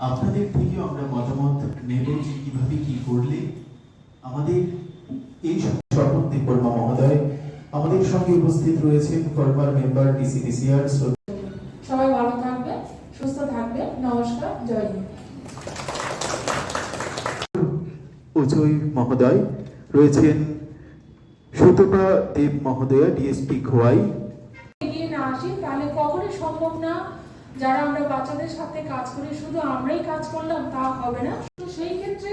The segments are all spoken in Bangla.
আপনাদের থেকেও আমরা মতামত নেব যে কীভাবে কি করলে আমাদের এই স্বপন দেববর্মা মহোদয় আমাদের সঙ্গে উপস্থিত রয়েছেন ফরমার মেম্বার ডিসিপিসিআর সবাই ভালো থাকবে সুস্থ থাকবে নমস্কার জয় হিন্দ। অজয় মহোদয় রয়েছেন সুতপা দেব মহোদয়া ডিএসপি খোয়াই। এগিয়ে না আসি তাহলে কখনোই সম্ভব না যারা আমরা বাচ্চাদের সাথে কাজ করি, শুধু আমরাই কাজ করলাম, তা হবে না। তো সেই ক্ষেত্রে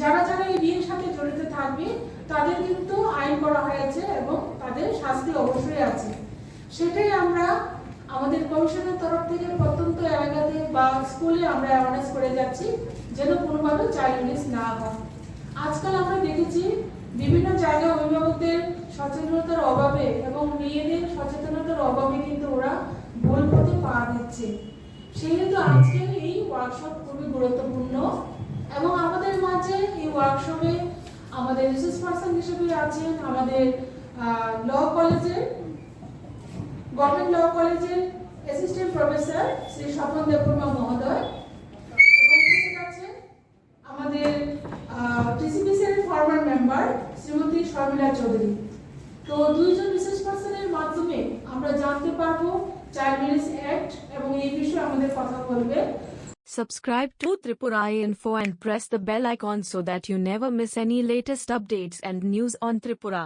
যারা যারা এই বিয়ের সাথে জড়িত থাকবে, তাদের কিন্তু আইন করা হয়েছে এবং তাদের শাস্তি অবশ্যই আছে। সেটাই আমরা আমাদের কমিশনের তরফ থেকে প্রত্যন্ত এলাকাতে বা স্কুলে আমরা অ্যাওয়ারনেস করে যাচ্ছি, যেন কোনোভাবে চাইল্ড মিস না হয়। আজকাল আমরা দেখেছি বিভিন্ন জায়গায় অভিভাবকদের সচেতনতার অভাবে এবং মেয়েদের সচেতনতার অভাবে কিন্তু ওরা ভুল পা দিচ্ছে সেহেতু আজকের এই ওয়ার্কশপ খুবই গুরুত্বপূর্ণ এবং আমাদের মাঝে এই ওয়ার্কশপে আমাদের রিসার্চ পার্সন হিসেবে আছেন আমাদের ল কলেজের গভর্নমেন্ট ল কলেজের অ্যাসিস্ট্যান্ট প্রফেসর শ্রী স্বপন দেববর্মা মহোদয় এবং আছেন আমাদের টিসিপিসির ফরমার মেম্বার শ্রীমতী শর্মিলা চৌধুরী। তো দুইজন বিশেষ পার্সনের মাধ্যমে আমরা জানতে পারব চাইল্ড ম্যারেজ অ্যাক্ট এবং এই বিষয়ে আমাদের কথা বলবে Subscribe to Tripura Info and press the bell icon so that you never miss any latest updates and news on Tripura.